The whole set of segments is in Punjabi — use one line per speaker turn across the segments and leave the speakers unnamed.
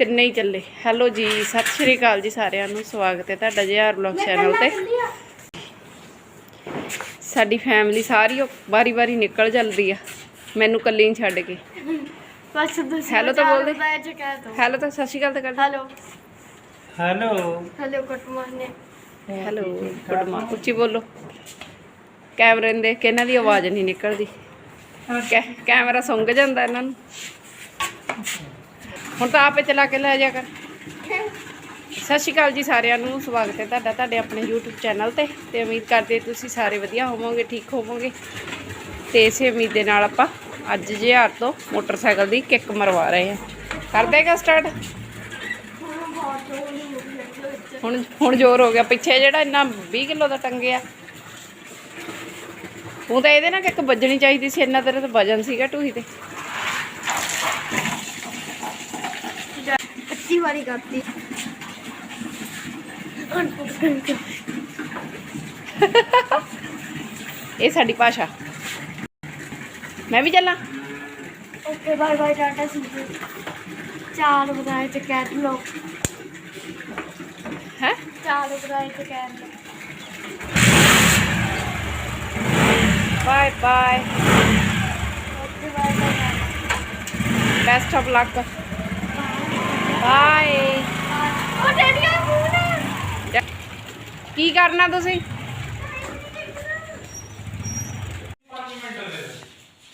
ਤਿੰਨੇ ਹੀ ਚੱਲੇ। ਹੈਲੋ ਜੀ ਸਤਿ ਸ਼੍ਰੀ ਅਕਾਲ ਜੀ ਸਾਰਿਆਂ ਨੂੰ। ਸਵਾਗਤ ਹੈ ਤੁਹਾਡਾ ਜੀ ਆਰ ਬਲੌਗ ਚੈਨਲ ਤੇ। ਸਾਡੀ ਫੈਮਿਲੀ ਸਾਰੀ ਵਾਰੀ ਵਾਰੀ ਨਿਕਲ ਜਾਂਦੀ ਆ। ਮੈਨੂੰ ਕੱਲੀ ਨਹੀਂ ਛੱਡ ਕੇ।
ਬਸ ਤੁਸੀਂ
Hello ਤਾਂ ਬੋਲ ਦੇ।
ਬੈਠ ਕਹਿ ਦੋ
ਹੈਲੋ ਤਾਂ ਸਤਿ ਸ਼੍ਰੀ ਅਕਾਲ ਤਾਂ ਕਰ
hello
hello
hello good morning
hello good morning ਉੱਚੀ ਬੋਲੋ। ਕੈਮਰੇ ਨੂੰ ਦੇਖ ਕੇ ਇਹਨਾਂ ਦੀ ਆਵਾਜ਼ ਨਹੀਂ ਨਿਕਲਦੀ। ਕੈਮਰਾ ਸੁੰਘ ਜਾਂਦਾ ਇਹਨਾਂ ਨੂੰ। ਹੁਣ ਤਾਂ ਆਪੇ ਚਲਾ ਕੇ ਲੈ ਜਾ ਕਰ। ਸਤਿ ਸ਼੍ਰੀ ਅਕਾਲ ਜੀ ਸਾਰਿਆਂ ਨੂੰ ਸਵਾਗਤ ਹੈ ਤੁਹਾਡਾ ਤੁਹਾਡੇ ਆਪਣੇ YouTube ਚੈਨਲ ਤੇ ਤੇ ਉਮੀਦ ਕਰਦੇ ਹਾਂ ਤੁਸੀਂ ਸਾਰੇ ਵਧੀਆ ਹੋਵੋਗੇ ਠੀਕ ਹੋਵੋਗੇ। ਤੇ ਇਸੇ ਉਮੀਦ ਦੇ ਨਾਲ ਆਪਾਂ ਅੱਜ ਜਿਹਾਰ ਤੋਂ ਮੋਟਰਸਾਈਕਲ ਦੀ ਕਿੱਕ ਮਰਵਾ ਰਹੇ ਹਾਂ। ਕਰ ਦੇਗਾ ਸਟਾਰਟ ਹੁਣ ਹੁਣ ਜ਼ੋਰ ਹੋ ਗਿਆ। ਪਿੱਛੇ ਜਿਹੜਾ ਇੰਨਾ 20 ਕਿਲੋ ਦਾ ਟੰਗਿਆ। ਉਹ ਤਾਂ ਇਹਦੇ ਨਾਲ ਕਿੱਕ ਵੱਜਣੀ ਚਾਹੀਦੀ ਸੀ ਇੰਨਾ ਤੇਰੇ ਤਾਂ ਵਜਨ ਸੀਗਾ ਟੂਹੀ ਤੇ।
ਅੱਛੀ ਵਾਰੀ ਕਰਤੀ?
ਇਹ ਸਾਡੀ ਭਾਸ਼ਾ। ਮੈਂ ਵੀ ਚੱਲਾਂ?
ਓਕੇ ਬਾਏ ਬਾਏ ਟਾਟਾ ਸੀ। ਚਾਰ ਬਦਾਏ ਤੇ ਕਹਿ ਲੋ
ਹੈ?
ਚਾਰ ਬਦਾਏ ਤੇ ਕਹਿ ਲੋ
bye bye.
Okay bye bye.
Best of luck bye
ਉਹ ਡੈਡੀ ਆ ਫੋਨ
ਕੀ ਕਰਨਾ ਤੁਸੀਂ?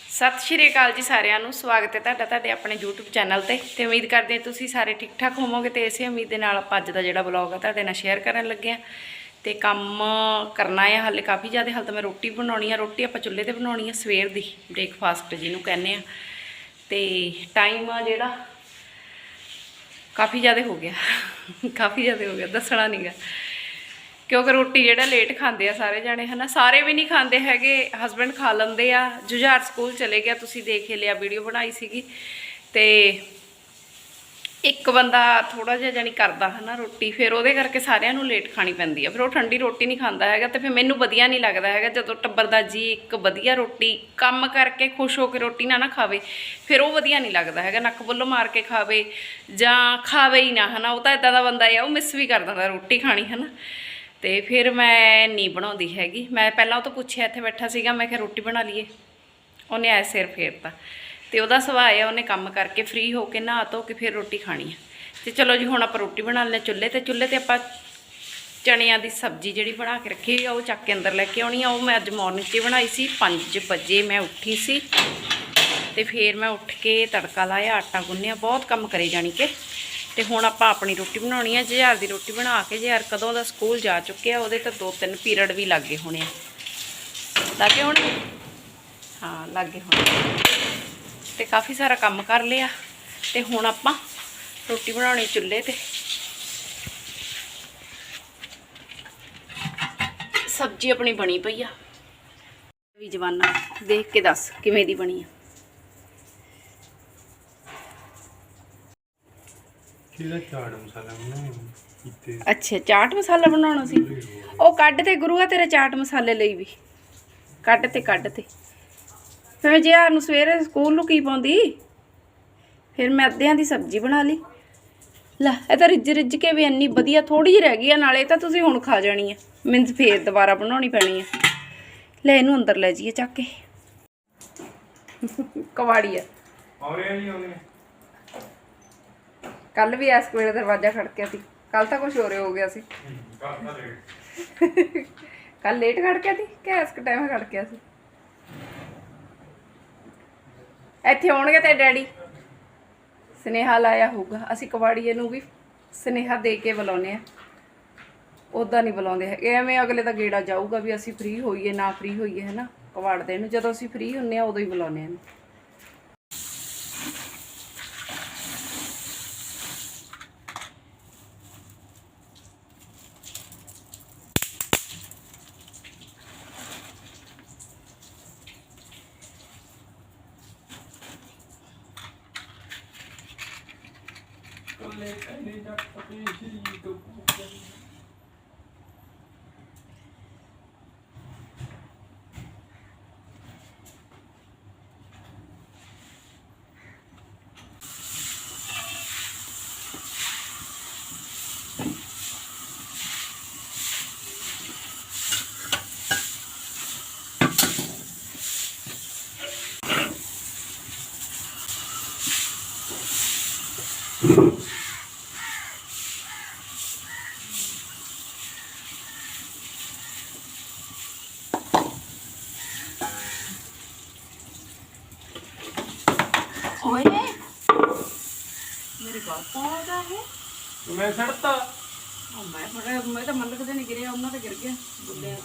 ਸਤਿ ਸ਼੍ਰੀ ਅਕਾਲ ਜੀ ਸਾਰਿਆਂ ਨੂੰ। ਸਵਾਗਤ ਹੈ ਤੁਹਾਡਾ ਤੁਹਾਡੇ ਆਪਣੇ YouTube ਚੈਨਲ ਤੇ ਤੇ ਉਮੀਦ ਕਰਦੇ ਹਾਂ ਤੁਸੀਂ ਸਾਰੇ ਠੀਕ ਠਾਕ ਹੋਵੋਗੇ ਤੇ ਇਸੇ ਉਮੀਦ ਦੇ ਨਾਲ ਆਪਾਂ ਅੱਜ ਦਾ ਜਿਹੜਾ ਬਲੌਗ ਆ ਤੁਹਾਡੇ ਨਾਲ ਸ਼ੇਅਰ ਕਰਨ ਲੱਗੇ ਆ ਤੇ ਕੰਮ ਕਰਨਾ ਹੈ ਹਾਲੇ ਕਾਫੀ ਜ਼ਿਆਦਾ ਹਾਲ ਤਾਂ ਮੈਂ ਰੋਟੀ ਬਣਾਉਣੀ ਆ। ਰੋਟੀ ਆਪਾਂ ਚੁੱਲ੍ਹੇ ਤੇ ਬਣਾਉਣੀ ਆ ਸਵੇਰ ਦੀ ਬ੍ਰੇਕਫਾਸਟ ਜਿਹਨੂੰ ਕਹਿੰਦੇ ਆ। ਤੇ ਟਾਈਮ ਆ ਜਿਹੜਾ ਕਾਫੀ ਜ਼ਿਆਦਾ ਹੋ ਗਿਆ। ਕਾਫੀ ਜ਼ਿਆਦਾ ਹੋ ਗਿਆ, ਦੱਸਣਾ ਨਹੀਂਗਾ ਕਿਉਂਕਿ ਰੋਟੀ ਜਿਹੜਾ ਲੇਟ ਖਾਂਦੇ ਆ ਸਾਰੇ ਜਾਣੇ, ਹਨਾ? ਸਾਰੇ ਵੀ ਨਹੀਂ ਖਾਂਦੇ ਹੈਗੇ ਹਸਬੰਡ ਖਾ ਲੈਂਦੇ ਆ। ਜੁਝਾਰ ਸਕੂਲ ਚਲੇ ਗਿਆ, ਤੁਸੀਂ ਦੇਖ ਹੀ ਲਿਆ ਵੀਡੀਓ ਬਣਾਈ ਸੀਗੀ। ਤੇ ਇੱਕ ਬੰਦਾ ਥੋੜਾ ਜਿਹਾ ਜਾਨੀ ਕਰਦਾ ਹਨਾ ਰੋਟੀ, ਫਿਰ ਉਹਦੇ ਕਰਕੇ ਸਾਰਿਆਂ ਨੂੰ ਲੇਟ ਖਾਣੀ ਪੈਂਦੀ ਆ। ਫਿਰ ਉਹ ਠੰਡੀ ਰੋਟੀ ਨਹੀਂ ਖਾਂਦਾ ਹੈਗਾ ਤੇ ਫਿਰ ਮੈਨੂੰ ਵਧੀਆ ਨਹੀਂ ਲੱਗਦਾ ਹੈਗਾ ਜਦੋਂ ਟੱਬਰ ਦਾ ਜੀ ਇੱਕ ਵਧੀਆ ਰੋਟੀ, ਕੰਮ ਕਰਕੇ ਖੁਸ਼ ਹੋ ਕੇ ਰੋਟੀ ਨਾ ਨਾ ਖਾਵੇ, ਫਿਰ ਉਹ ਵਧੀਆ ਨਹੀਂ ਲੱਗਦਾ ਹੈਗਾ। ਨੱਕ ਬੁੱਲੋ ਮਾਰ ਕੇ ਖਾਵੇ ਜਾਂ ਖਾਵੇ ਹੀ ਨਾ ਹਨਾ। ਉਹ ਤਾਂ ਇਦਾਂ ਦਾ ਬੰਦਾ ਆ, ਉਹ ਮਿਸ ਵੀ ਕਰ ਦਿੰਦਾ ਰੋਟੀ ਖਾਣੀ ਹਨਾ। ਤੇ ਫਿਰ ਮੈਂ ਨਹੀਂ ਬਣਾਉਂਦੀ ਹੈਗੀ। ਮੈਂ ਪਹਿਲਾਂ ਉਹ ਤੋਂ ਪੁੱਛਿਆ, ਇੱਥੇ ਬੈਠਾ ਸੀਗਾ, ਮੈਂ ਕਿਹਾ ਰੋਟੀ ਬਣਾ ਲਈਏ। ਉਹਨੇ ਐ ਸਿਰ ਫੇਰਤਾ। ਤੇ ਉਹਦਾ ਸੁਭਾਅ ਆ, ਉਹਨੇ ਕੰਮ ਕਰਕੇ ਫ੍ਰੀ ਹੋ ਕੇ ਨਹਾ ਧੋ ਕੇ ਫਿਰ ਰੋਟੀ ਖਾਣੀ ਆ। ਤੇ ਚਲੋ ਜੀ, ਹੁਣ ਆਪਾਂ ਰੋਟੀ ਬਣਾ ਲੈਂਦੇ ਚੁੱਲ੍ਹੇ ਤੇ। ਚੁੱਲ੍ਹੇ ਤੇ ਆਪਾਂ ਚਣਿਆਂ ਦੀ ਸਬਜ਼ੀ ਜਿਹੜੀ ਬਣਾ ਕੇ ਰੱਖੀ ਆ, ਉਹ ਚੱਕ ਕੇ ਅੰਦਰ ਲੈ ਕੇ ਆਉਣੀ ਆ। ਉਹ ਮੈਂ ਅੱਜ ਮਾਰਨਿੰਗ 'ਚ ਬਣਾਈ ਸੀ 5 ਵਜੇ ਮੈਂ ਉੱਠੀ ਸੀ। ਤੇ ਫਿਰ ਮੈਂ ਉੱਠ ਕੇ ਤੜਕਾ ਲਾਇਆ, ਆਟਾ ਗੁੰਨਿਆ, ਬਹੁਤ ਕੰਮ ਕਰੇ ਜਾਣੀ ਕਿ। ਤੇ ਹੁਣ ਆਪਾਂ ਆਪਣੀ ਰੋਟੀ ਬਣਾਉਣੀ ਹੈ ਜੁਝਾਰ ਦੀ ਰੋਟੀ ਬਣਾ ਕੇ ਜੁਝਾਰ ਕਦੋਂ ਦਾ ਸਕੂਲ ਜਾ ਚੁੱਕਿਆ, ਉਹਦੇ ਤਾਂ ਦੋ ਤਿੰਨ ਪੀਰੀਅਡ ਵੀ ਲੱਗੇ ਹੋਣੇ ਆ। ਲੱਗੇ ਹੋਣੇ ਹਾਂ, ਲੱਗੇ ਹੋਣੇ ਤੇ ਕਾਫੀ ਸਾਰਾ ਕੰਮ ਕਰ ਲਿਆ ਤੇ ਹੁਣ ਆਪਾਂ ਰੋਟੀ ਬਣਾਉਣੀ ਚੁੱਲ੍ਹੇ ਤੇ। ਸਬਜ਼ੀ ਆਪਣੀ ਬਣੀ ਪਈ ਆ। ਵੀ ਜਵਾਨਾ ਦੇਖ ਕੇ ਦੱਸ ਕਿਵੇਂ ਦੀ ਬਣੀ ਆ।
ਕਿਹਦਾ ਚਾਟ ਮਸਾਲਾ ਬਣਾਉਣਾ
ਅੱਛਾ ਚਾਟ ਮਸਾਲਾ ਬਣਾਉਣਾ ਸੀ? ਉਹ ਕੱਢ ਤੇ ਗੁਰੂਆ ਤੇਰੇ ਚਾਟ ਮਸਾਲੇ ਲਈ ਵੀ। ਕੱਢ ਤੇ ਕੱਢ ਤੇ। ਫਿਰ ਮੈਂ ਜਿਆਰ ਨੂੰ ਸਵੇਰੇ ਸਕੂਲ ਨੂੰ ਕੀ ਪਾਉਂਦੀ? ਫਿਰ ਮੈਂ ਅੱਧਿਆਂ ਦੀ ਸਬਜ਼ੀ ਬਣਾ ਲਈ। ਲੈ ਇਹ ਤਾਂ ਰਿੱਝ ਰਿੱਝ ਕੇ ਵੀ ਇੰਨੀ ਵਧੀਆ ਥੋੜੀ ਜਿਹੀ ਰਹਿ ਗਈ ਆ ਨਾਲੇ ਤਾਂ ਤੁਸੀਂ ਹੁਣ ਖਾ ਜਾਣੀ ਆ। ਮਿੰਸ ਫੇਰ ਦੁਬਾਰਾ ਬਣਾਉਣੀ ਪੈਣੀ ਆ। ਲੈ ਇਹਨੂੰ ਅੰਦਰ ਲੈ ਜਾਈਏ ਚੱਕ ਕੇ। ਕਵਾੜੀ ਆ।
ਔਰੇ ਨਹੀਂ ਆਉਣੇ
ਕੱਲ ਵੀ ਐਸ ਵੇਲੇ ਦਰਵਾਜ਼ਾ ਖੜਕਿਆ ਸੀ। ਕੱਲ ਤਾਂ ਕੁਝ ਹੋਰੇ ਹੋ ਗਿਆ ਸੀ। ਕੱਲ ਲੇਟ। ਖੜਕਿਆ ਸੀ ਕਿ ਐਸ ਟਾਈਮ ਖੜਕਿਆ ਸੀ? ਇੱਥੇ ਆਉਣਗੇ ਤੇ ਡੈਡੀ। ਸਨੇਹਾ ਲਾਇਆ ਹੋਊਗਾ। ਅਸੀਂ ਕਵਾੜੀਏ ਨੂੰ ਵੀ ਸਨੇਹਾ ਦੇ ਕੇ ਬੁਲਾਉਨੇ ਆ ਉਦਾਂ ਨਹੀਂ ਬੁਲਾਉਂਦੇ ਹੈਗੇ। ਐਵੇਂ ਅਗਲੇ ਦਾ ਗੇੜਾ ਜਾਊਗਾ ਵੀ ਅਸੀਂ ਫ੍ਰੀ ਹੋਈਏ, ਨਾ ਫ੍ਰੀ ਹੋਈਏ ਹੈ ਨਾ ਕਵਾੜ ਦੇ ਨੂੰ। ਜਦੋਂ ਅਸੀਂ ਫ੍ਰੀ ਹੁੰਨੇ ਆ ਉਦੋਂ ਹੀ ਬੁਲਾਉਨੇ ਆ
ਕੱਲੇ ਕਹਿੰਦੇ ਜੱਟ ਪਤੀ ਸ਼੍ਰੀ ਤੋਂ
ਓਏ ਮੇਰੇ ਕੋਲ ਪਾਉਂਦਾ ਹੈ
ਮੈਂ ਛੱਡਤਾ।
ਮੈਂ ਫੜਿਆ ਮੈਂ ਤਾਂ ਮੰਨ ਕਦੇ ਨਹੀਂ ਗਿਰਿਆ ਉਹਨਾਂ ਤੇ ਗਿਰ ਗਿਆ ਬੁੱਲੇ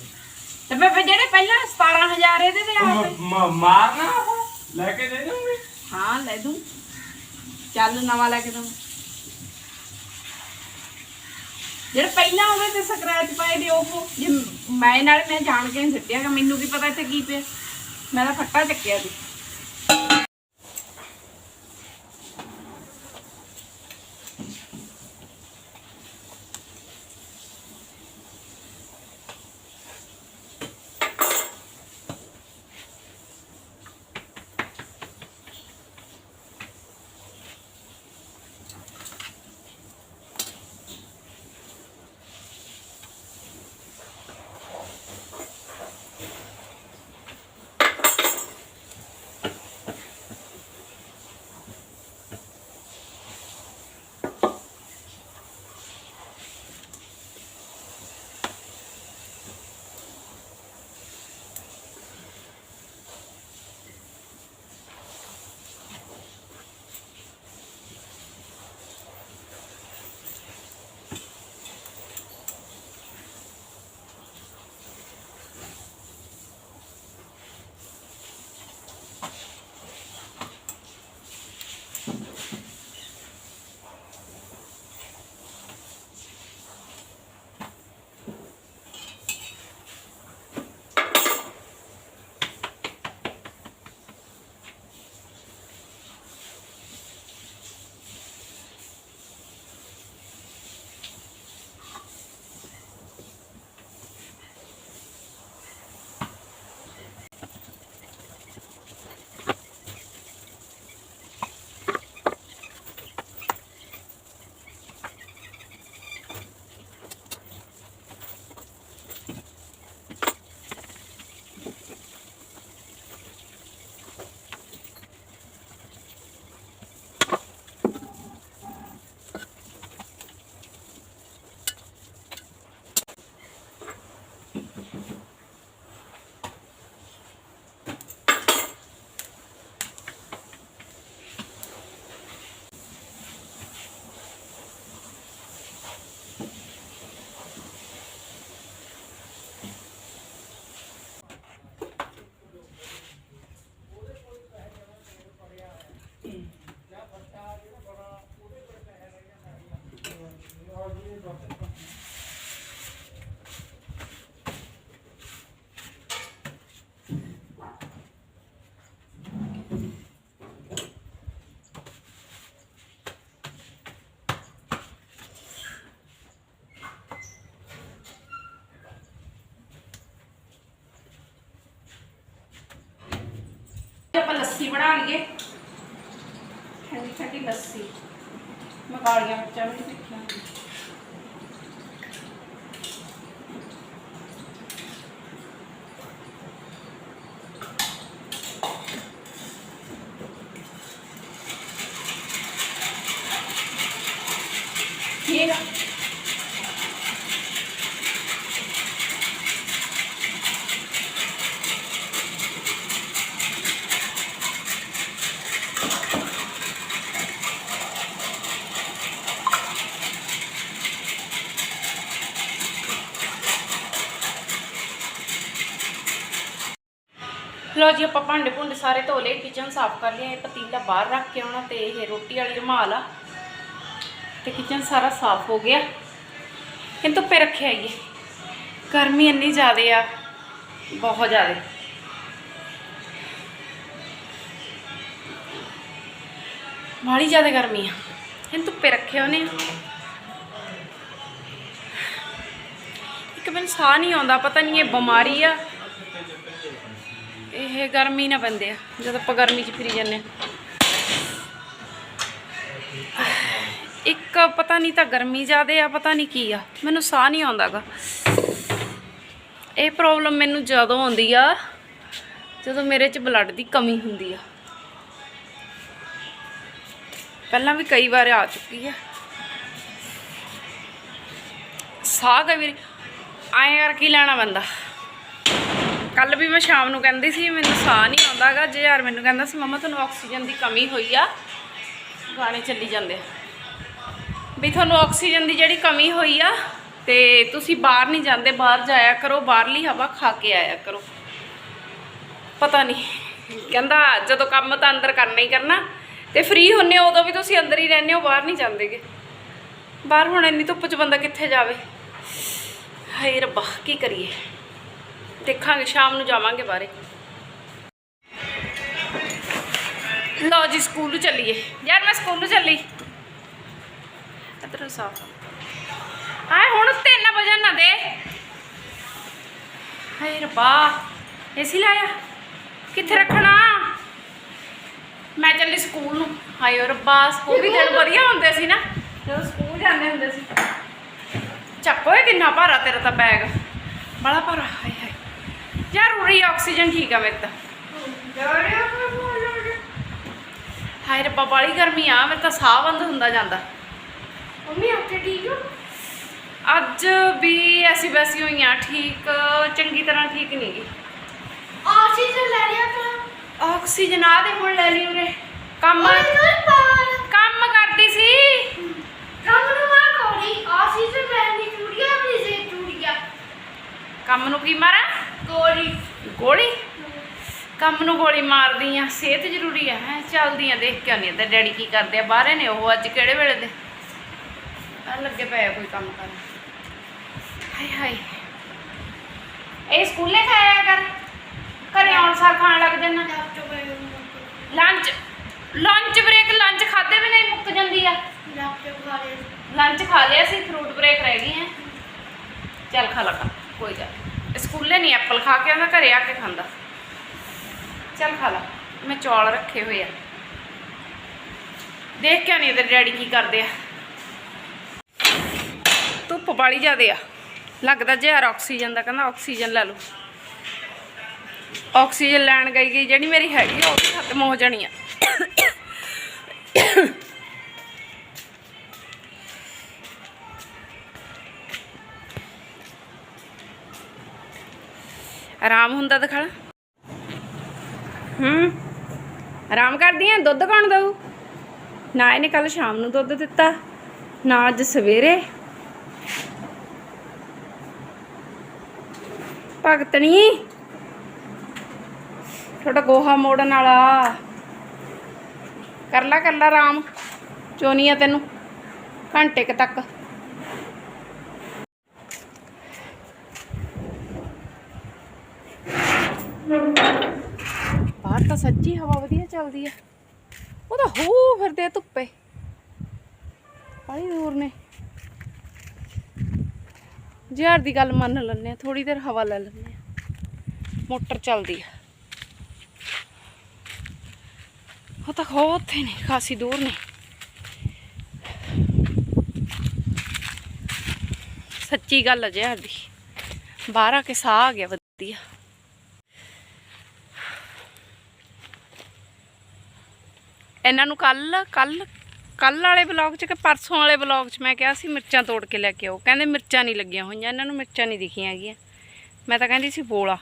ਤੇ ਮੈਂ ਫਿਰ ਜਿਹੜੇ ਪਹਿਲਾਂ 17000 ਇਹਦੇ ਤੇ ਆ ਗਏ
ਮ- ਮ- ਮਾਰਨਾ ਉਹ? ਲੈ ਕੇ ਦੇ ਦੂੰਗੀ
ਹਾਂ ਲੈ ਦੂੰ। ਚੱਲ ਨਵਾਂ ਲੈ ਕੇ ਦੂੰ ਜਿਹੜੇ ਪਹਿਲਾਂ ਉਹਦੇ ਤੇ ਸਕ੍ਰੈਚ ਪਾਏ ਦੇ ਉਹ ਜੇ ਮੈਂ ਨਾਲ ਮੈਂ ਜਾਣ ਕੇ ਨਹੀਂ ਸਿੱਟਿਆ ਗਾ, ਮੈਨੂੰ ਕੀ ਪਤਾ ਇੱਥੇ ਕੀ ਪਿਆ। ਮੈਂ ਤਾਂ ਫੱਟਾ ਚੱਕਿਆ ਸੀ। ਆਪਾਂ ਲੱਸੀ ਬਣਾ ਲਈਏ। ਠੰਡੀ ਠੰਡੀ ਲੱਸੀ। ਮੈਂ ਕਾਲੀਆਂ ਮਿਰਚਾਂ ਵੀ ਦੇਖੀਆਂ ਠੀਕ ਆ ਲੋ ਜੀ, ਆਪਾਂ ਭਾਂਡੇ ਭੁੰਡੇ ਸਾਰੇ ਧੋ ਲਏ ਕਿਚਨ ਸਾਫ਼ ਕਰ ਲਿਆ, ਇਹ ਪਤੀਲਾ ਬਾਹਰ ਰੱਖ ਕੇ ਆਉਣਾ ਤੇ ਇਹ ਰੋਟੀ ਵਾਲੀ ਰੁਮਾਲ ਆ। ਤੇ ਕਿਚਨ ਸਾਰਾ ਸਾਫ਼ ਹੋ ਗਿਆ। ਇਹਨੂੰ ਧੁੱਪੇ ਰੱਖਿਆ ਆਈਏ ਗਰਮੀ ਇੰਨੀ ਜ਼ਿਆਦੇ ਆ, ਬਹੁਤ ਜ਼ਿਆਦੇ। ਮਾੜੀ ਜ਼ਿਆਦਾ ਗਰਮੀ ਆ। ਇਹਨੂੰ ਧੁੱਪੇ ਰੱਖਿਆ ਉਹਨੇ ਇੱਕ ਮੈਨੂੰ ਸਾਹ ਨਹੀਂ ਆਉਂਦਾ, ਪਤਾ ਨਹੀਂ ਇਹ ਬਿਮਾਰੀ ਆ। ਇਹ ਗਰਮੀ ਨਾ ਪੈਂਦੇ ਆ, ਜਦੋਂ ਆਪਾਂ ਗਰਮੀ 'ਚ ਫਿਰੀ ਜਾਂਦੇ ਆ। ਇੱਕ ਪਤਾ ਨਹੀਂ ਤਾਂ ਗਰਮੀ ਜ਼ਿਆਦੇ ਆ, ਪਤਾ ਨਹੀਂ ਕੀ ਆ, ਮੈਨੂੰ ਸਾਹ ਨਹੀਂ ਆਉਂਦਾਗਾ ਇਹ ਪ੍ਰੋਬਲਮ ਮੈਨੂੰ ਜਦੋਂ ਆਉਂਦੀ ਆ, ਜਦੋਂ ਮੇਰੇ 'ਚ ਬਲੱਡ ਦੀ ਕਮੀ ਹੁੰਦੀ ਆ। ਪਹਿਲਾਂ ਵੀ ਕਈ ਵਾਰ ਆ ਚੁੱਕੀ ਆ। ਸਾਹ ਕਈ ਵਾਰੀ, ਐਂ ਕਰਕੇ ਹੀ ਲੈਣਾ ਬੰਦਾ ਕੱਲ ਵੀ ਮੈਂ ਸ਼ਾਮ ਨੂੰ ਕਹਿੰਦੀ ਸੀ, ਮੈਨੂੰ ਸਾਹ ਨਹੀਂ ਆਉਂਦਾਗਾ ਜੇ ਯਾਰ ਮੈਨੂੰ ਕਹਿੰਦਾ ਸੀ, ਮਮਾ, ਤੁਹਾਨੂੰ ਆਕਸੀਜਨ ਦੀ ਕਮੀ ਹੋਈ ਆ। ਗਾਣੇ ਚੱਲੀ ਜਾਂਦੇ ਵੀ ਤੁਹਾਨੂੰ ਆਕਸੀਜਨ ਦੀ ਜਿਹੜੀ ਕਮੀ ਹੋਈ ਆ, ਤੇ ਤੁਸੀਂ ਬਾਹਰ ਨਹੀਂ ਜਾਂਦੇ, ਬਾਹਰ ਜਾਇਆ ਕਰੋ, ਬਾਹਰਲੀ ਹਵਾ ਖਾ ਕੇ ਆਇਆ ਕਰੋ। ਪਤਾ ਨਹੀਂ, ਕਹਿੰਦਾ ਜਦੋਂ ਕੰਮ ਤਾਂ ਅੰਦਰ ਕਰਨਾ ਹੀ ਕਰਨਾ, ਤੇ ਫ੍ਰੀ ਹੁੰਨੇ ਹੋ ਉਦੋਂ ਵੀ ਤੁਸੀਂ ਅੰਦਰ ਹੀ ਰਹਿੰਦੇ ਹੋ, ਬਾਹਰ ਨਹੀਂ ਜਾਂਦੇਗੇ। ਬਾਹਰ ਹੁਣ ਇੰਨੀ ਧੁੱਪ 'ਚ ਬੰਦਾ ਕਿੱਥੇ ਜਾਵੇ? ਹਾਏ ਰੱਬਾ, ਕੀ ਕਰੀਏ? ਦੇਖਾਂਗੇ, ਸ਼ਾਮ ਨੂੰ ਜਾਵਾਂਗੇ ਬਾਰੇ ਲਓ ਜੀ, ਸਕੂਲ ਨੂੰ ਚੱਲੀਏ। ਯਾਰ, ਮੈਂ ਸਕੂਲ ਨੂੰ ਚੱਲੀ। ਅਦਰ ਸਾਫ਼ ਹਾਏ, ਹੁਣ 3 ਵਜੇ ਨਾ ਦੇ। ਹਾਏ, ਰੱਬਾ, ਏਸੀ ਲਾਇਆ। ਕਿੱਥੇ ਰੱਖਣਾ? ਮੈਂ ਚੱਲੀ ਸਕੂਲ ਨੂੰ। ਹਾਏ, ਓ ਰੱਬਾ, ਸਕੂਲ ਵੀ ਦਿਨ ਵਧੀਆ ਹੁੰਦੇ ਸੀ ਨਾ। ਜਦੋਂ ਸਕੂਲ ਜਾਂਦੇ ਹੁੰਦੇ ਸੀ। ਚੱਕ ਓਏ, ਕਿੰਨਾ ਭਾਰਾ ਤੇਰਾ ਤਾਂ ਬੈਗ। ਬੜਾ ਭਾਰਾ, ਹਾਏ। ਉਰੀ ਆਕਸੀਜਨ ਠੀਕ ਆ ਮੇਰੇ ਤਾਂ। ਹਾਏ ਰੱਬਾ ਬਾਲੀ ਗਰਮੀ ਆ ਮੇਰੇ ਤਾਂ ਸਾਹ ਬੰਦ ਹੁੰਦਾ ਜਾਂਦਾ।
ਮੰਮੀ ਉੱਥੇ ਠੀਕ ਹੋ?
ਅੱਜ ਵੀ ਐਸੀ ਵੈਸੀ ਹੋਈਆਂ ਠੀਕ ਚੰਗੀ ਤਰ੍ਹਾਂ ਠੀਕ ਨਹੀਂ ਗਈ
ਆਕਸੀਜਨ ਲੈ ਲਿਆ ਕਰ
ਆਕਸੀਜਨ ਆ ਦੇ ਹੁਣ ਲੈ ਲਈ ਉਰੇ। ਕੰਮ ਕੰਮ ਕਰਦੀ ਸੀ।
ਕੰਮ ਨੂੰ ਮਾ ਕੋੜੀ ਆਕਸੀਜਨ ਲੈਣ ਦੀ ਟੂੜੀਆਂ ਆਪਣੀ ਸੇ ਟੂੜੀਆਂ
ਕੰਮ ਨੂੰ ਕੀ ਮਾਰਾਂ?
ਕੋੜੀ
ਗੋਲੀ? ਕੰਮ ਨੂੰ ਗੋਲੀ ਮਾਰਦੀ ਆ ਸਿਹਤ ਜ਼ਰੂਰੀ ਆ, ਹੈ? ਚੱਲਦੀ ਆ ਦੇਖ ਕੇ ਆਉਂਦੀ ਆ ਤੇ ਡੈਡੀ ਕੀ ਕਰਦੇ ਆ, ਬਾਹਰੇ ਨੇ ਉਹ ਅੱਜ ਕਿਹੜੇ ਵੇਲੇ ਦੇ? ਆ ਲੱਗੇ ਪਏ ਕੋਈ ਕੰਮ ਕਰਨ। ਹਾਏ ਹਾਏ। ਇਹ ਸਕੂਲੇ ਖਾਇਆ ਕਰ? ਘਰੇ ਆਉਣ ਸਾਰ ਖਾਣ ਲੱਗ ਜਾਣਾ। ਲੰਚ ਲੰਚ ਬ੍ਰੇਕ, ਲੰਚ ਖਾਦੇ ਵੀ ਨਹੀਂ, ਮੁੱਕ ਜਾਂਦੀ ਆ।
ਖਾ ਲਿਆ
ਲੰਚ ਖਾ ਲਿਆ ਸੀ, ਫਰੂਟ ਬ੍ਰੇਕ ਰਹਿ ਗਈ, ਹੈ? ਚੱਲ ਖਾ ਲਾ ਕੋਈ ਗੱਲ ਸਕੂਲੇ ਨਹੀਂ ਐਪਲ ਖਾ ਕੇ ਆਉਂਦਾ ਘਰੇ ਆ ਕੇ ਖਾਂਦਾ। ਚੱਲ ਖਾ ਲਾ ਮੈਂ ਚੌਲ ਰੱਖੇ ਹੋਏ ਆ। ਦੇਖ ਕੇ ਨਹੀਂ ਤੇਰੇ ਡੈਡੀ ਕੀ ਕਰਦੇ ਆ। ਧੁੱਪ ਬਾਲੀ ਜ਼ਿਆਦੇ ਆ। ਲੱਗਦਾ ਜ਼ਹਿਰ ਆਕਸੀਜਨ ਦਾ ਕਹਿੰਦਾ ਆਕਸੀਜਨ ਲੈ ਲਓ। ਆਕਸੀਜਨ ਲੈਣ ਗਈ ਗਈ ਜਿਹੜੀ ਮੇਰੀ ਹੈਗੀ ਆ, ਉਹ ਵੀ ਖਤਮ ਹੋ ਜਾਣੀ ਆ। ਆਰਾਮ ਹੁੰਦਾ ਦਿਖਾ ਹੂੰ, ਆਰਾਮ ਕਰਦੀ ਆ ਦੁੱਧ ਕੌਣ ਦਊ? ਨਾ ਇਹਨੇ ਕੱਲ ਸ਼ਾਮ ਨੂੰ ਦੁੱਧ ਦਿੱਤਾ, ਨਾ ਅੱਜ ਸਵੇਰੇ। ਭਗਤਣੀ ਥੋੜਾ ਗੋਹਾ ਮੋੜਨ ਵਾਲਾ। ਕਰ ਲਾ ਕਰ ਲਾ ਆਰਾਮ ਚੋਨੀ ਤੈਨੂੰ, ਘੰਟੇ ਕੁ ਤੱਕ। ਬਾਹਰ ਤਾਂ ਸੱਚੀ ਹਵਾ ਵਧੀਆ ਚੱਲਦੀ ਆ। ਉਹ ਤਾਂ ਹੋ ਫਿਰਦੇ ਧੁੱਪੇ। ਬੜੀ ਦੂਰ ਨੇ। ਜ਼ਹਿਰ ਦੀ ਗੱਲ ਮੰਨ ਲੈਂਦੇ ਆ ਥੋੜੀ ਦੇਰ ਹਵਾ ਲੈ ਲੈਂਦੇ ਆ। ਮੋਟਰ ਚੱਲਦੀ ਆ। ਉਹ ਤਾਂ ਹੋ ਉੱਥੇ ਨੇ, ਖਾਸੀ ਦੂਰ ਨੇ। ਸੱਚੀ ਗੱਲ ਆ ਜ਼ਹਿਰ ਦੀ। ਬਾਹਰ ਆ ਕੇ ਸਾਹ ਆ ਗਿਆ ਵਧੀਆ। ਇਹਨਾਂ ਨੂੰ ਕੱਲ ਕੱਲ ਕੱਲ ਵਾਲੇ ਬਲੌਗ 'ਚ ਕਿ ਪਰਸੋਂ ਵਾਲੇ ਬਲੌਗ 'ਚ ਮੈਂ ਕਿਹਾ ਸੀ ਮਿਰਚਾਂ ਤੋੜ ਕੇ ਲੈ ਕੇ ਆਓ। ਕਹਿੰਦੇ ਮਿਰਚਾਂ ਨਹੀਂ ਲੱਗੀਆਂ ਹੋਈਆਂ, ਇਹਨਾਂ ਨੂੰ ਮਿਰਚਾਂ ਨਹੀਂ ਦਿਖੀਆਂ ਹੈਗੀਆਂ। ਮੈਂ ਤਾਂ ਕਹਿੰਦੀ ਸੀ ਬੋਲਾ।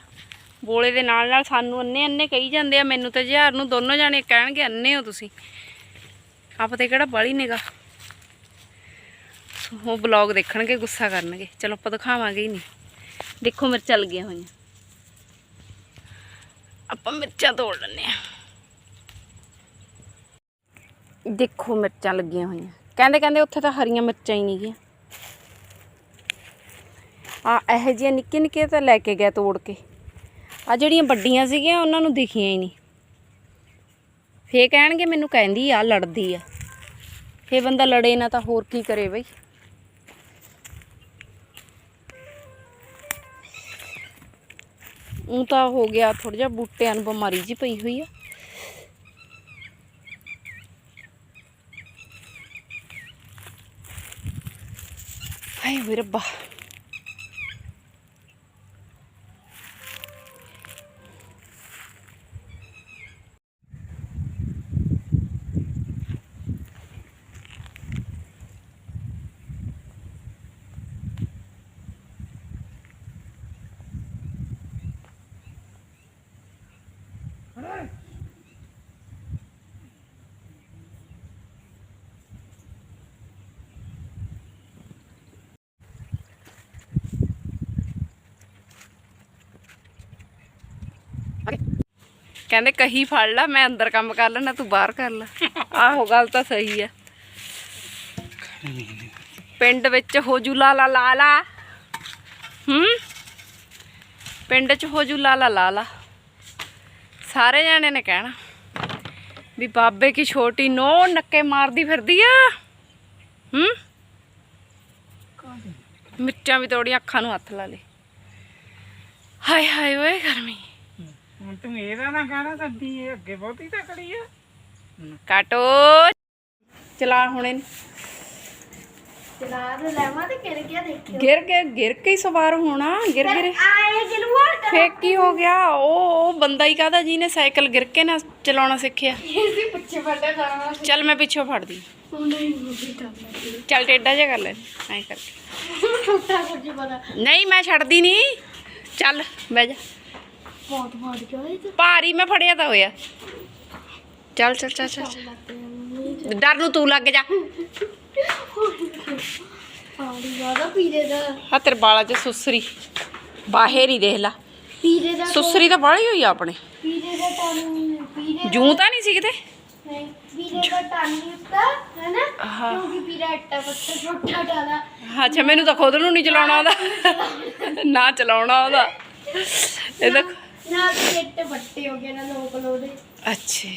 ਬੋਲੇ ਦੇ ਨਾਲ ਨਾਲ ਸਾਨੂੰ ਅੰਨੇ ਅੰਨੇ ਕਹੀ ਜਾਂਦੇ ਆ, ਮੈਨੂੰ ਤਾਂ ਜਿਹਾਰ ਨੂੰ ਦੋਨੋਂ ਜਾਣੇ ਕਹਿਣਗੇ, ਅੰਨੇ ਹੋ ਤੁਸੀਂ। ਆਪ ਤੇ ਕਿਹੜਾ ਬਾਲੀ ਨਿਗਾ ਉਹ ਬਲੌਗ ਦੇਖਣਗੇ, ਗੁੱਸਾ ਕਰਨਗੇ। ਚਲੋ ਆਪਾਂ ਦਿਖਾਵਾਂਗੇ ਹੀ ਨਹੀਂ। ਦੇਖੋ ਮਿਰਚਾਂ ਲੱਗੀਆਂ ਹੋਈਆਂ। ਆਪਾਂ ਮਿਰਚਾਂ ਤੋੜ ਲੈਂਦੇ ਆ ਦੇਖੋ ਮਿਰਚਾਂ ਲੱਗੀਆਂ ਹੋਈਆਂ। ਕਹਿੰਦੇ ਕਹਿੰਦੇ ਉੱਥੇ ਤਾਂ ਹਰੀਆਂ ਮਿਰਚਾਂ ਹੀ ਨਹੀਂ ਗੀਆਂ ਆ ਇਹੋ ਜਿਹੀਆਂ ਨਿੱਕੇ ਨਿੱਕੇ ਤਾਂ ਲੈ ਕੇ ਗਿਆ ਤੋੜ ਕੇ। ਆ ਜਿਹੜੀਆਂ ਵੱਡੀਆਂ ਸੀਗੀਆਂ, ਉਹਨਾਂ ਨੂੰ ਦਿਖੀਆਂ ਹੀ ਨਹੀਂ। ਫੇ ਕਹਿਣਗੇ, ਮੈਨੂੰ ਕਹਿੰਦੀ ਆ, ਲੜਦੀ ਆ। ਫੇ ਬੰਦਾ ਲੜੇ ਨਾ ਤਾਂ ਹੋਰ ਕੀ ਕਰੇ ਬਈ? ਉਹ ਤਾਂ ਹੋ ਗਿਆ ਥੋੜਾ ਜਿਹਾ ਬੂਟਿਆਂ ਨੂੰ ਬਿਮਾਰੀ ਜੀ ਪਈ ਹੋਈ ਆ। ਹਾਏ ਵੇ ਕਹਿੰਦੇ ਕਹੀ ਫੜ ਲੈ, ਮੈਂ ਅੰਦਰ ਕੰਮ ਕਰ ਲੈਣਾ ਤੂੰ ਬਾਹਰ ਕਰ ਲੈ। ਆਹੋ, ਗੱਲ ਤਾਂ ਸਹੀ ਆ। ਪਿੰਡ ਵਿੱਚ ਹੋ ਜੂ ਲਾ ਲਾ ਹੂੰ? ਪਿੰਡ 'ਚ ਹੋ ਜੂ ਲਾ ਲਾ ਸਾਰੇ ਜਾਣੇ ਨੇ ਕਹਿਣਾ ਵੀ ਬਾਬੇ ਕੀ ਛੋਟੀ ਨੋ ਨੱਕੇ ਮਾਰਦੀ ਫਿਰਦੀ ਆ? ਹੂੰ? ਮਿਰਚਾਂ ਵੀ ਤੋੜੀਆਂ, ਅੱਖਾਂ ਨੂੰ ਹੱਥ ਲਾ ਲੇ। ਹਾਏ ਹਾਏ, ਓਏ ਗਰਮੀ।
ਹੁਣ ਤੂੰ ਇਹਦਾ ਨਾ ਕਹਿਣਾ ਸੱਦੀ ਇਹ ਅੱਗੇ ਬਹੁਤੀ ਤਕੜੀ ਆ।
ਕਾਟੋ। ਚਲਾ ਹੁਣ ਇਹਨੂੰ।
ਚਲਾ ਦੇ ਲੈਵਾ ਤੇ ਕਿਰ ਗਿਆ ਦੇਖਿਓ।
ਗਿਰ ਕੇ ਗਿਰ ਕੇ ਹੀ ਸਵਾਰ ਹੋਣਾ ਗਿਰ ਗਿਰ।
ਆਏ ਗਿਲੂਆ ਕਰ
ਫੇਕ ਕੀ ਹੋ ਗਿਆ? ਉਹ ਉਹ ਬੰਦਾ ਹੀ ਕਾਹਦਾ ਜਿਹਨੇ ਸਾਈਕਲ ਗਿਰ ਕੇ ਨਾ ਚਲਾਉਣਾ ਸਿੱਖਿਆ।
ਇਸੇ ਪਿੱਛੇ
ਚੱਲ ਮੈਂ ਪਿੱਛੋਂ ਫੜਦੀ। ਚੱਲ ਟੇਡਾ ਜਿਹਾ ਕਰ ਲੈ ਐਂ ਕਰਕੇ।
ਛੋਟਾ ਕੁਝ ਬਣਾ
ਨਹੀਂ ਮੈਂ ਛੱਡਦੀ ਨਹੀਂ। ਚੱਲ ਬਹਿ ਜਾ।
ਬਹੁਤ ਤੇ
ਭਾਰੀ ਮੈਂ ਫੜਿਆ ਤਾਂ ਹੋਇਆ। ਚੱਲ ਚੱਲ ਚੱਲ ਚੱਲ। ਚੱਲ। ਡਰ ਨੂੰ ਤੂੰ ਲੱਗ ਜਾ।
ਪਾਣੀ ਜ਼ਿਆਦਾ ਪੀਰੇ ਦਾ।
ਆ ਤੇਰੇ ਬਾਲਾਂ 'ਚ ਸੁਸਰੀ। ਬਾਹਰ ਹੀ ਦੇਖ ਲਾ।
ਪੀਰੇ ਦਾ
ਸੁਸਰੀ ਤਾਂ ਬਾਹਲੀ ਹੋਈ ਆ ਆਪਣੇ।
ਪੀਰੇ ਦਾ ਟਾਨੀ ਪੀਰੇ
ਜੂੰ ਤਾਂ ਨਹੀਂ ਸੀ ਕਿਤੇ?
ਨਹੀਂ ਪੀਰੇ ਦਾ ਟਾਨੀ ਉੱਤਾ ਹੈ ਨਾ
ਹਾਂ।
ਕਿਉਂਕਿ ਪੀਰਾ ਇੱਟਾ ਪੱਥਰ ਛੋਟਾ ਡਾਲਾ
ਅੱਛਾ ਮੈਨੂੰ ਤਾਂ ਖੁਦ ਨੂੰ ਨਹੀਂ ਚਲਾਉਣਾ ਆਉਂਦਾ ਨਾ ਚਲਾਉਣਾ ਆਉਂਦਾ ਇਹ ਦੇਖ
ਨਾ ਤੇ ਇੱਟ ਵੱਟੇ ਹੋ ਗਏ ਨਾ ਲੋਕ ਲੋਦੇ
ਅੱਛਾ।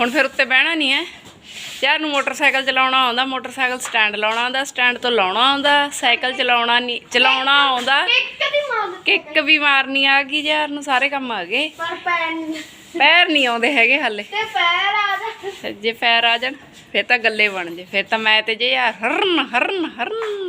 ਹੁਣ ਫਿਰ ਉੱਤੇ ਬਹਿਣਾ ਨਹੀਂ ਹੈ। ਯਾਰ ਨੂੰ ਮੋਟਰਸਾਈਕਲ ਚਲਾਉਣਾ ਆਉਂਦਾ ਮੋਟਰਸਾਈਕਲ ਸਟੈਂਡ ਲਾਉਣਾ ਆਉਂਦਾ ਸਟੈਂਡ ਤੋਂ ਲਾਉਣਾ ਆਉਂਦਾ ਸਾਈਕਲ ਚਲਾਉਣਾ ਨਹੀਂ ਚਲਾਉਣਾ ਆਉਂਦਾ। ਕਿੱਕ ਵੀ ਮਾਰਨੀ ਆ ਗਈ ਯਾਰ ਨੂੰ ਸਾਰੇ ਕੰਮ ਆ ਗਏ।
ਪਰ ਪੈਨ
ਪੈਰ ਨਹੀਂ ਆਉਂਦੇ ਹੈਗੇ ਹਾਲੇ।
ਤੇ ਪੈਰ ਆ ਜਾ।
ਜੇ ਪੈਰ ਆ ਜਾਣ ਫਿਰ ਤਾਂ ਗੱਲੇ ਬਣ ਜੇ। ਫਿਰ ਤਾਂ ਮੈਂ ਤੇ ਜੇ ਯਾਰ ਹਰਨ ਹਰਨ ਹਰਨ